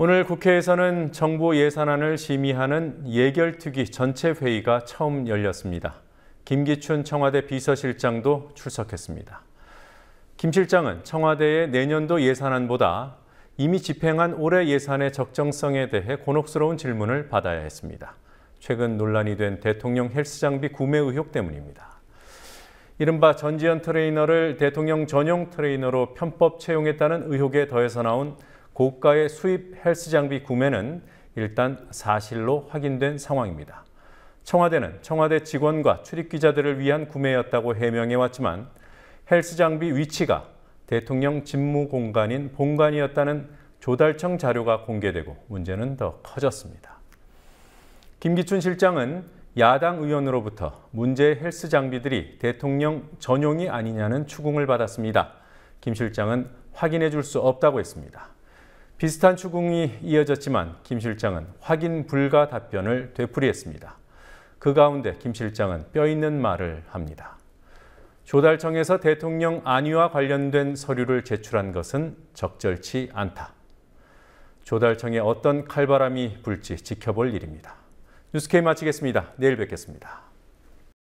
오늘 국회에서는 정부 예산안을 심의하는 예결특위 전체 회의가 처음 열렸습니다. 김기춘 청와대 비서실장도 출석했습니다. 김 실장은 청와대의 내년도 예산안보다 이미 집행한 올해 예산의 적정성에 대해 곤혹스러운 질문을 받아야 했습니다. 최근 논란이 된 대통령 헬스 장비 구매 의혹 때문입니다. 이른바 전지현 트레이너를 대통령 전용 트레이너로 편법 채용했다는 의혹에 더해서 나온 고가의 수입 헬스 장비 구매는 일단 사실로 확인된 상황입니다. 청와대는 청와대 직원과 출입 기자들을 위한 구매였다고 해명해 왔지만 헬스 장비 위치가 대통령 집무 공간인 본관이었다는 조달청 자료가 공개되고 문제는 더 커졌습니다. 김기춘 실장은 야당 의원으로부터 문제 헬스 장비들이 대통령 전용이 아니냐는 추궁을 받았습니다. 김 실장은 확인해 줄 수 없다고 했습니다. 비슷한 추궁이 이어졌지만 김 실장은 확인 불가 답변을 되풀이했습니다. 그 가운데 김 실장은 뼈 있는 말을 합니다. 조달청에서 대통령 안위와 관련된 서류를 제출한 것은 적절치 않다. 조달청에 어떤 칼바람이 불지 지켜볼 일입니다. 뉴스케이 마치겠습니다. 내일 뵙겠습니다.